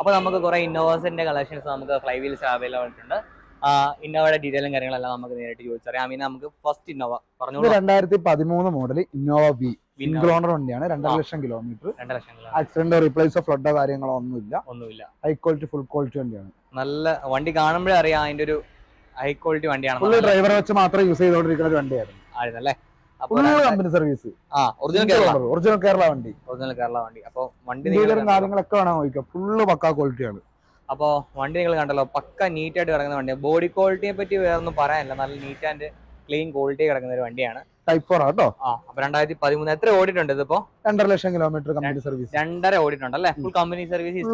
അപ്പോൾ നമുക്ക് കുറെ ഇന്നോവസിന്റെ കളക്ഷൻസ് നമുക്ക് ഫ്ലൈ വീൽസ് അവൈലബിൾ ഉണ്ട് ഇന്നോവയുടെ ഡീറ്റെയിലും കാര്യങ്ങളെല്ലാം നമുക്ക് നേരിട്ട് ചോദിച്ചറിയാം. അമീന നമുക്ക് ഫസ്റ്റ് ഇന്നോവ പറഞ്ഞു രണ്ടായിരത്തി പതിമൂന്ന് മോഡൽ ഇന്നോവ വി ഓണർ വണ്ടിയാണ്. രണ്ടര ലക്ഷം കിലോമീറ്റർ രണ്ടര ലക്ഷം ആക്സിഡന്റ് റീപ്ലേസോ ഫ്ലഡോ കാര്യങ്ങളോ ഒന്നുമില്ല. ഒന്നുമില്ല. ഹൈ ക്വാളിറ്റി ഫുൾ ക്വാളിറ്റി വണ്ടിയാണ്. നല്ല വണ്ടി കാണുമ്പോഴേ അറിയാം അതിന്റെ ഒരു ഹൈ ക്വാളിറ്റി വണ്ടിയാണ് ഫുൾ ഡ്രൈവറെ വെച്ച് മാത്രം യൂസ് ചെയ്തുകൊണ്ടിരിക്കുന്ന ഒരു വണ്ടിയായിരുന്നു. ആയിരുന്നല്ലേ? Company service original Kerala. വണ്ടി. ഒറിജിനൽ കേരള വണ്ടി. അപ്പൊ വണ്ടി. കാര്യങ്ങളൊക്കെ വേണം നോക്കാം ഫുള്ള് പക്കാ ക്വാളിറ്റിയാണ് അപ്പോൾ വണ്ടി നിങ്ങൾ കണ്ടല്ലോ. പക്ക നീറ്റ് ആയിട്ട് കിടക്കുന്ന വണ്ടിയാണ് ബോഡി ക്വാളിറ്റിയെ പറ്റി വേറെ ഒന്നും പറയാനില്ല. നല്ല നീറ്റ് ആൻഡ് ക്ലീൻ ക്വാളിറ്റി കിടക്കുന്ന ഒരു വണ്ടിയാണ്. ടൈപ്പ് ഫോർ കേട്ടോ? ആ അപ്പൊ രണ്ടായിരത്തി പതിമൂന്ന് എത്ര ഓടിയിട്ടുണ്ട് ഇതിപ്പോ? രണ്ടര ലക്ഷം കിലോമീറ്റർ കമ്പനി സർവീസ് രണ്ടര ഓടിയിട്ടുണ്ട് അല്ലേ? ഫുൾ കമ്പനി സർവീസ്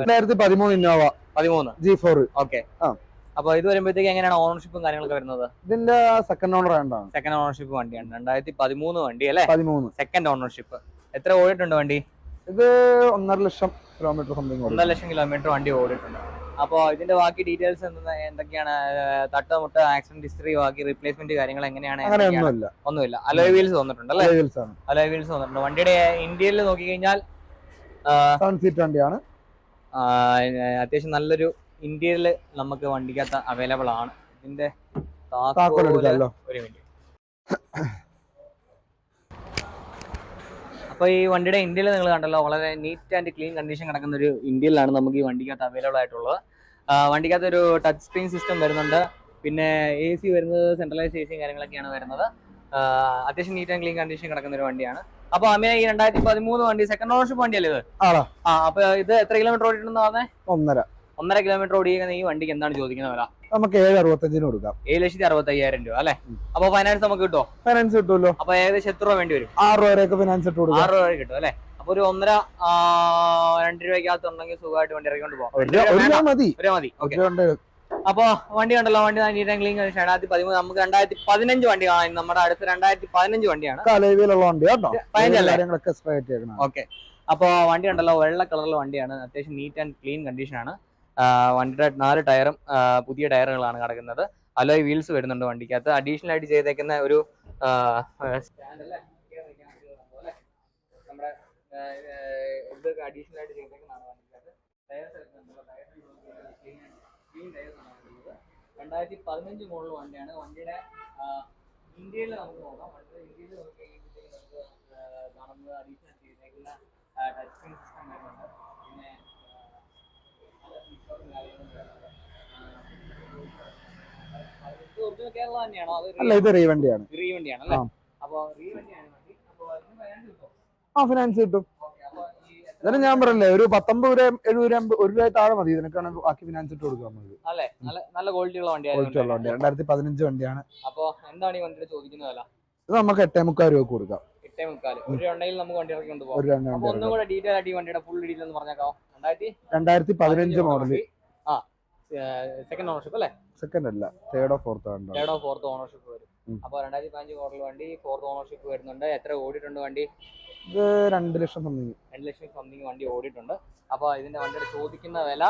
രണ്ടായിരത്തി പതിമൂന്ന് ഇന്നോവ പതിമൂന്ന്. ജി ഫോർ ഓക്കെ ആ. അപ്പൊ ഇത് വരുമ്പോഴത്തേക്ക് എങ്ങനെയാണ് ഓണർഷിപ്പും കാര്യങ്ങളൊക്കെ വരുന്നത്? ഇതിന്റെ സെക്കൻഡ് ഓണർ വേണ്ടാണ് സെക്കൻഡ് ഓണർഷിപ്പ് വണ്ടിയാണ്. രണ്ടായിരത്തി പതിമൂന്ന് വണ്ടി അല്ലേ? പതിമൂന്ന്. സെക്കൻഡ് ഓണർഷിപ്പ് എത്ര ഓടിട്ടുണ്ട് വണ്ടി? ഇത് ഒന്നര ലക്ഷം കിലോമീറ്റർ സംതിങ് ഒന്നര ലക്ഷം കിലോമീറ്റർ വണ്ടി ഓടിട്ടുണ്ട് അപ്പോൾ ഇതിന്റെ ബാക്കി ഡീറ്റെയിൽസ് എന്തൊക്കെയാണ്? തട്ട് മുട്ട ആക്സിഡന്റ് ഹിസ്റ്ററി ബാക്കി റീപ്ലേസ്മെന്റ് കാര്യങ്ങൾ എങ്ങനെയാണ്? ഒന്നുമില്ല. അലോയ് വീൽസ് വന്നിട്ടുണ്ട് അല്ലേ? ആണ്. അലോയ് വീൽസ് വന്നിട്ടുണ്ട്. വണ്ടിയുടെ ഇന്ത്യയിൽ നോക്കിക്കഴിഞ്ഞാൽ കഴിഞ്ഞാൽ സെവൻ സീറ്റ് വണ്ടിയാണ്. അത്യാവശ്യം നല്ലൊരു ഇന്ത്യയിൽ നമുക്ക് വണ്ടിക്കകത്ത് അവൈലബിൾ ആണ്. ഇതിന്റെ താക്കോൽ ഒരു മിനിറ്റ്. അപ്പൊ ഈ വണ്ടിയുടെ ഇന്ത്യയിൽ നിങ്ങൾ കണ്ടല്ലോ വളരെ നീറ്റ് ആൻഡ് ക്ലീൻ കണ്ടീഷൻ കിടക്കുന്ന ഒരു ഇന്ത്യയിലാണ് നമുക്ക് ഈ വണ്ടിക്കകത്ത് അവൈലബിൾ ആയിട്ടുള്ളത്. വണ്ടിക്കകത്ത് ഒരു ടച്ച് സ്ക്രീൻ സിസ്റ്റം വരുന്നുണ്ട്. പിന്നെ എ സി വരുന്നത് സെൻട്രലൈസ് എ സിയും കാര്യങ്ങളൊക്കെയാണ് വരുന്നത്. അത്യാവശ്യം നീറ്റ് ആൻഡ് ക്ലീൻ കണ്ടീഷൻ കിടക്കുന്ന ഒരു വണ്ടിയാണ്. അപ്പൊ അമ്മ ഈ രണ്ടായിരത്തി പതിമൂന്ന് വണ്ടി സെക്കൻഡ് ഓണർഷിപ്പ് വണ്ടിയല്ലേ ഇത്? ആ അപ്പൊ ഇത് എത്ര കിലോമീറ്റർ ഓടിയിട്ടുണ്ടെന്ന് പറഞ്ഞേ? ഒന്നര. ഒന്നര കിലോമീറ്റർ ഓടിക്കുന്ന ഈ വണ്ടിക്ക് എന്താണ് ചോദിക്കുന്ന വില? നമുക്ക് ഏഴ് അറുപത്തഞ്ചിന് കൊടുക്കാം. ഏഴ് ലക്ഷത്തി അറുപത്തി അയ്യായിരം രൂപ അല്ലെ. അപ്പൊ ഫൈനാൻസ് നമുക്ക് കിട്ടുമോ ഫൈനാൻസ് കിട്ടുമല്ലോ. അപ്പൊ ഏകദേശം എത്ര രൂപ വേണ്ടി വരും? ആറ് രൂപ വരെയൊക്കെ ഫൈനാൻസ് ഇട്ട് കൊടുക്കും. ആറ് രൂപ വരെ കിട്ടും അല്ലെ? അപ്പൊ ഒരു ഒന്നര രണ്ട് രൂപയ്ക്കകത്ത് ഉണ്ടെങ്കിൽ സുഖമായിട്ട് വണ്ടി ഇറക്കിക്കൊണ്ട് പോകാം മതി. മതി. ഓക്കെ ഒരു അപ്പൊ വണ്ടി ഉണ്ടല്ലോ വണ്ടി രണ്ടായിരത്തി പതിമൂന്ന് നമുക്ക് രണ്ടായിരത്തി പതിനഞ്ച് വണ്ടി കാണാൻ നമ്മുടെ അടുത്ത് രണ്ടായിരത്തി പതിനഞ്ച് വണ്ടിയാണ്. കലവിലുള്ള വണ്ടി കേട്ടോ. പതിനഞ്ചല്ലേ? ഓക്കെ അപ്പൊ വണ്ടി ഉണ്ടല്ലോ വെള്ള കളറുള്ള വണ്ടിയാണ്. അത്യാവശ്യം നീറ്റ് ആൻഡ് ക്ലീൻ കണ്ടീഷൻ ആണ്. വണ്ടിയുടെ നാല് ടയറും പുതിയ ടയറുകളാണ് കിടക്കുന്നത്. അലോയ് വീൽസ് വരുന്നുണ്ട് വണ്ടിക്കകത്ത്. അഡീഷണൽ ആയിട്ട് ചെയ്തേക്കുന്ന ഒരു രണ്ടായിരത്തി പതിനഞ്ച് മോഡൽ വണ്ടിയാണ്. വണ്ടിയുടെ ഇന്ത്യയിൽ നമുക്ക് നോക്കാം. ഇന്ത്യയിൽ നോക്കി കഴിയുമ്പോഴത്തേക്ക് നമുക്ക് കാണുന്നത് അഡീഷണൽ ചെയ്തേക്കുന്ന ടച്ച് സിസ്റ്റം വരുന്നുണ്ട് പിന്നെ ആ, നല്ല features ഉം കാര്യങ്ങളും വരുന്നുണ്ട്. ആ, ഇത് ഒറിജിനൽ കേരള തന്നെയാണോ അല്ല ഇത് റീവണ്ടിയാണ്. വണ്ടിയാണ് അല്ലേ? ആ. അപ്പൊ ഫൈനാൻസ് കിട്ടുമോ? ആ ഫിനാൻസ് കിട്ടും. ഇതിന് ഞാൻ പറഞ്ഞില്ലേ ഒരു പത്തൊമ്പത് രൂപ എഴുപത് രൂപ ഒരു രൂപ താഴെ മതി. ഇതിനൊക്കെയാണ് ബാക്കി ഫിനാൻസ് ഇട്ട് കൊടുക്കാൻ മതി അല്ലേ? നല്ല നല്ല ക്വാളിറ്റി ഉള്ള ക്വാളിറ്റി ഉള്ള വണ്ടി രണ്ടായിരത്തി പതിനഞ്ച് വണ്ടിയാണ്. അപ്പൊ എന്താണ് ഈ വണ്ടിയുടെ ചോദിക്കുന്ന വില? ഇത് നമുക്ക് എട്ടേ മുക്കാൽ രൂപ കൊടുക്കാം. എട്ടേ മുക്കാൽ. ഒരു ഉണ്ടെങ്കിൽ നമുക്ക് വണ്ടി ഇറക്കി കൊണ്ടുപോകാം. ഒന്നും കൂടെ ഡീറ്റെയിൽ ആയിട്ട് ഈ വണ്ടിയുടെ ഫുൾ ഡീറ്റെയിൽ എന്ന് പറഞ്ഞേക്കാം രണ്ടായിരത്തി പതിനഞ്ച് മോഡൽ ആ സെക്കൻഡ് ഓണർഷിപ്പ് അല്ലേ? സെക്കൻഡ് അല്ല തേർഡോ ഫോർത്തോ തേർഡോ ഫോർത്ത് ഓണർഷിപ്പ് വരും. അപ്പോൾ അപ്പൊ രണ്ടായിരത്തി പതിനഞ്ച് മോഡൽ വണ്ടി ഫോർത്ത് ഓണർഷിപ്പ് വരുന്നുണ്ട്. എത്ര ഓടിയിട്ടുണ്ട് വണ്ടി? ഇത് രണ്ട് ലക്ഷം സംതിങ് രണ്ട് ലക്ഷം സംതിങ് വണ്ടി ഓടിയിട്ടുണ്ട്. അപ്പൊ ഇതിന്റെ വണ്ടിയുടെ ചോദിക്കുന്ന വില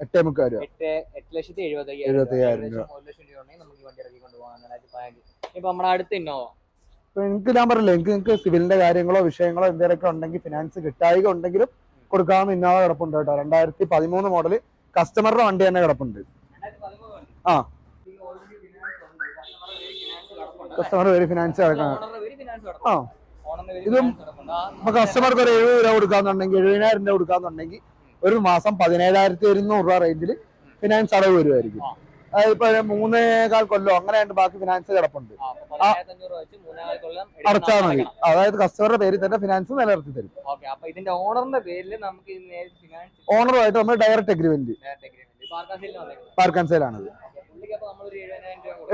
എട്ടേ മുക്കാൽ രൂപ. എട്ട് എട്ട് ലക്ഷത്തി എഴുപത്തി അയ്യായിരം ഒരു ലക്ഷം രൂപ ഉണ്ടെങ്കിൽ നമുക്ക് ഈ വണ്ടി ഇറക്കി കൊണ്ടുപോകാം രണ്ടായിരത്തി പതിനഞ്ച് ഇപ്പൊ നമ്മുടെ അടുത്ത് ഇന്നോവ. എനിക്ക് ഞാൻ പറയില്ല എനിക്ക് നിങ്ങൾക്ക് സിവിലിന്റെ കാര്യങ്ങളോ വിഷയങ്ങളോ എന്തെങ്കിലുമൊക്കെ ഉണ്ടെങ്കിൽ ഫിനാൻസ് കിട്ടായിക ഉണ്ടെങ്കിലും കൊടുക്കാവുന്ന ഇന്നോവ കിടപ്പുണ്ട് കേട്ടോ. രണ്ടായിരത്തി പതിമൂന്ന് മോഡൽ കസ്റ്റമറുടെ വണ്ടി തന്നെ കിടപ്പുണ്ട്. ആ. കസ്റ്റമർ പേര് ഫിനാൻസ് കിടക്കണം ആ. ഇതും അപ്പൊ കസ്റ്റമർക്ക് ഒരു എഴുപത് രൂപ കൊടുക്കാന്നുണ്ടെങ്കിൽ എഴുപതിനായിരം രൂപ കൊടുക്കാന്നുണ്ടെങ്കിൽ ഒരു മാസം പതിനേഴായിരത്തി ഒരുന്നൂറ് രൂപ റേഞ്ചിൽ ഫിനാൻസ് അടവ് വരുമായിരിക്കും ഇപ്പൊ മൂന്നേകാൽ കൊല്ലം അങ്ങനെയാണ് ബാക്കി ഫിനാൻസ് കിടപ്പുണ്ട്. അടച്ചാൽ മതി. അതായത് കസ്റ്റമറുടെ പേരിൽ തന്നെ ഫിനാൻസ് നിലനിർത്തി തരും. ഇതിന്റെ ഓണറിന്റെ പേരിൽ നമുക്ക് ഓണറുമായിട്ട് നമ്മൾ ഡയറക്റ്റ് അഗ്രിമെന്റ് പാർക്ക് ആൻഡ് രൂപ കൊടുക്കും.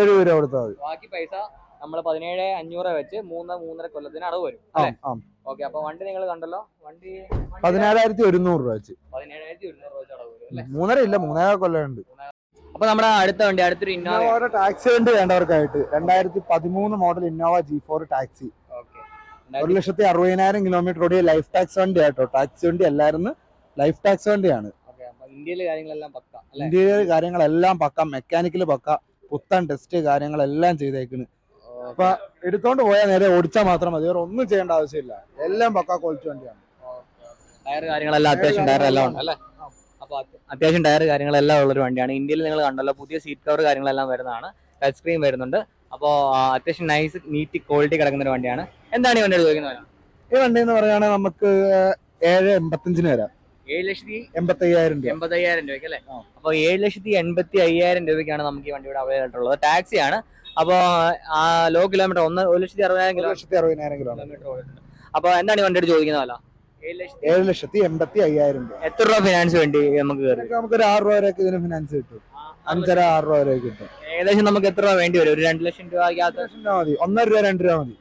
എഴുപത് രൂപ കൊടുത്താൽ മതി. ബാക്കി പൈസ നമ്മൾ പതിനേഴ് അഞ്ഞൂറ് വെച്ച് മൂന്ന് മൂന്നര കൊല്ലത്തിന് അടവ് വരും. ഓക്കെ അപ്പൊ വണ്ടി നിങ്ങൾ കണ്ടല്ലോ. വണ്ടി പതിനേഴായിരത്തി ഒരുന്നൂറ് രൂപ വെച്ച്. പതിനേഴായിരത്തി ഒരുന്നൂറ് രൂപ അടവ് വരും മൂന്നര ഇല്ല മൂന്നേകാൽ കൊല്ലം ഉണ്ട്. അപ്പൊ നമ്മുടെ അടുത്ത വണ്ടി അടുത്തൊരു ഇന്നോവ ഇന്നോവയുടെ ടാക്സി ഉണ്ട് വേണ്ടവർക്കായിട്ട്. രണ്ടായിരത്തി പതിമൂന്ന് model Innova G four taxi ഒരു ലക്ഷത്തി അറുപതിനായിരം കിലോമീറ്റർ ഓടിയ ലൈഫ് ടാക്സ് വണ്ടി ആട്ടോ. ടാക്സി വണ്ടി അല്ലായിരുന്നു ലൈഫ് ടാക്സ് വണ്ടിയാണ്. ഇന്ത്യയിലെ കാര്യങ്ങളെല്ലാം പക്ക കാര്യങ്ങളെല്ലാം മെക്കാനിക്കൽ പക്ക പുത്തൻ ടെസ്റ്റ് കാര്യങ്ങളെല്ലാം ചെയ്തേക്കണ്. അപ്പൊ എടുത്തോണ്ട് പോയാൽ നേരെ ഓടിച്ചാൽ മാത്രം മതി വേറെ ഒന്നും ചെയ്യേണ്ട ആവശ്യമില്ല. എല്ലാം പക്ക ക്വാളിറ്റി വണ്ടിയാണ്. ടയർ കാര്യങ്ങളെല്ലാം അത്യാവശ്യം ടയർ എല്ലാം ഉണ്ട് അല്ലേ? അപ്പോൾ അത്യാവശ്യം ടയർ കാര്യങ്ങളെല്ലാം ഉള്ളൊരു വണ്ടിയാണ്. ഇന്ത്യയിൽ നിങ്ങൾ കണ്ടല്ലോ പുതിയ സീറ്റ് കവർ കാര്യങ്ങളെല്ലാം വരുന്നതാണ്. ടച്ച് സ്ക്രീൻ വരുന്നുണ്ട്. അപ്പോൾ അത്യാവശ്യം നൈസ് നീറ്റ് ക്വാളിറ്റി കിടക്കുന്ന ഒരു വണ്ടിയാണ്. എന്താണ് ഈ വണ്ടി ചോദിക്കുന്നത് ഈ വണ്ടി എന്ന് പറയുകയാണെങ്കിൽ നമുക്ക് ഏഴ് എൺപത്തഞ്ചിന് വരാം. ഏഴ് ലക്ഷത്തി എൺപത്തി അയ്യായിരം രൂപ. എൺപത്തി അയ്യായിരം രൂപയ്ക്ക് അല്ലേ? അപ്പൊ അപ്പോൾ ഏഴ് ലക്ഷത്തി എൺപത്തി അയ്യായിരം രൂപയ്ക്കാണ് നമുക്ക് ഈ വണ്ടി ഇവിടെ അവൈലബിൾ ആയിട്ടുള്ളത് ടാക്സിയാണ് അപ്പോൾ ആ ലോ കിലോമീറ്റർ ഒന്ന് ഒരു ലക്ഷത്തി അറുപതിനായിരം കിലോമീറ്റർ അപ്പൊ അപ്പോൾ എന്താണ് ഈ വണ്ടിയുടെ ചോദിക്കുന്നത് വില ഏഴ് ലക്ഷത്തി എൺപത്തി അയ്യായിരം രൂപ. എത്ര രൂപ ഫിനാൻസ് വേണ്ടി നമുക്ക് കയറി? ഇതിനൊക്കെ നമുക്കൊരു ആറ് രൂപ വരെയൊക്കെ ഇതിന് ഫിനാൻസ് കിട്ടും. അഞ്ചര ആറ് രൂപ വരെ കിട്ടും. ഏകദേശം നമുക്ക് എത്ര രൂപ വേണ്ടി വരും? ഒരു രണ്ട് ലക്ഷം രൂപ ലക്ഷം രൂപ മതി. ഒന്നര രൂപ രണ്ട് രൂപ മതി.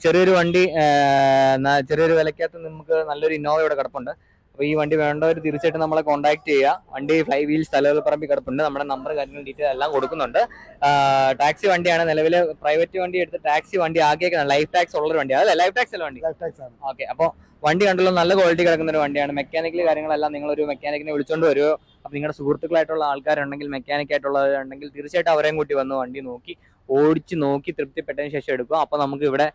ചെറിയൊരു വണ്ടി ആ, ന- ചെറിയൊരു വിലക്കകത്ത് നമുക്ക് നല്ലൊരു ഇന്നോവ ഇവിടെ കിടപ്പുണ്ട്. അപ്പോൾ ഈ വണ്ടി വേണ്ടവർ തീർച്ചയായിട്ടും നമ്മളെ കോൺടാക്ട് ചെയ്യുക വണ്ടി ഫ്ലൈ വീൽ സ്ഥലങ്ങൾ പറമ്പി കിടപ്പുണ്ട്. നമ്മുടെ നമ്പർ കാര്യങ്ങൾ ഡീറ്റെയിൽ എല്ലാം കൊടുക്കുന്നുണ്ട്. ടാക്സി വണ്ടിയാണ്. നിലവിൽ പ്രൈവറ്റ് വണ്ടി എടുത്ത് ടാക്സി വണ്ടി ആക്കിയേക്കുന്നത്. ലൈഫ് ടാക്സ് ഉള്ള ഒരു വണ്ടിയാണ്. അല്ലെ? ലൈഫ് ടാക്സ് ഉള്ള വണ്ടി. ലൈഫ് ടാക്സ് ആണ്. ഓക്കെ അപ്പോൾ വണ്ടി കണ്ടല്ലോ നല്ല ക്വാളിറ്റി കിടക്കുന്ന ഒരു വണ്ടിയാണ്. മെക്കാനിക്കൽ കാര്യങ്ങളെല്ലാം നിങ്ങൾ ഒരു മെക്കാനിക്കിനെ വിളിച്ചുകൊണ്ട് വരുമോ അപ്പോൾ നിങ്ങളുടെ സുഹൃത്തുക്കളായിട്ടുള്ള ആൾക്കാരുണ്ടെങ്കിൽ മെക്കാനിക് ആയിട്ടുള്ളവരുണ്ടെങ്കിൽ തീർച്ചയായിട്ടും അവരെയും കൂട്ടി വന്ന് വണ്ടി നോക്കി ഓടിച്ച് നോക്കി തൃപ്തിപ്പെട്ടതിന് ശേഷം എടുക്കുക. അപ്പോൾ നമുക്ക് ഇവിടെ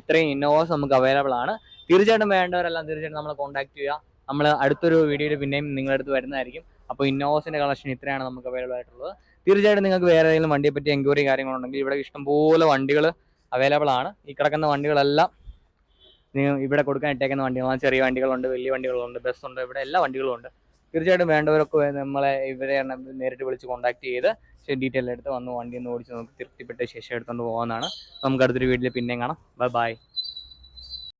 ഇത്രയും ഇന്നോവാസ് നമുക്ക് അവൈലബിൾ ആണ്. തീർച്ചയായിട്ടും വേണ്ടവരെല്ലാം തീർച്ചയായിട്ടും നമ്മളെ കോൺടാക്ട് ചെയ്യുക നമ്മൾ അടുത്തൊരു വീഡിയോയിൽ പിന്നെയും നിങ്ങളുടെ അടുത്ത് വരുന്നതായിരിക്കും. അപ്പോൾ ഇന്നോവസിന്റെ കളക്ഷൻ ഇത്രയാണ് നമുക്ക് അവൈലബിൾ ആയിട്ടുള്ളത്. തീർച്ചയായിട്ടും നിങ്ങൾക്ക് വേറെ ഏതെങ്കിലും വണ്ടിയെ പറ്റി എൻക്വയറി കാര്യങ്ങളുണ്ടെങ്കിൽ ഇവിടെ ഇഷ്ടംപോലെ വണ്ടികൾ അവൈലബിൾ ആണ്. ഈ കിടക്കുന്ന വണ്ടികളെല്ലാം ഇവിടെ കൊടുക്കാൻ ഇട്ടേക്കുന്ന വണ്ടികളാണ്. ചെറിയ വണ്ടികളുണ്ട് വലിയ വണ്ടികളുണ്ട് ബസ്സുണ്ട് ഇവിടെ എല്ലാ വണ്ടികളും ഉണ്ട്. തീർച്ചയായിട്ടും വേണ്ടവരൊക്കെ നമ്മളെ ഇവരെ നേരിട്ട് വിളിച്ച് കോൺടാക്ട് ചെയ്ത് ഡീറ്റെയിൽ എടുത്ത് വന്ന് വണ്ടി ഒന്ന് ഓടിച്ച് നമുക്ക് തൃപ്തിപ്പെട്ട ശേഷം എടുത്തുകൊണ്ട് പോകാനാണ് നമുക്ക് അടുത്തൊരു വീട്ടിൽ പിന്നെയും കാണാം. Bye bye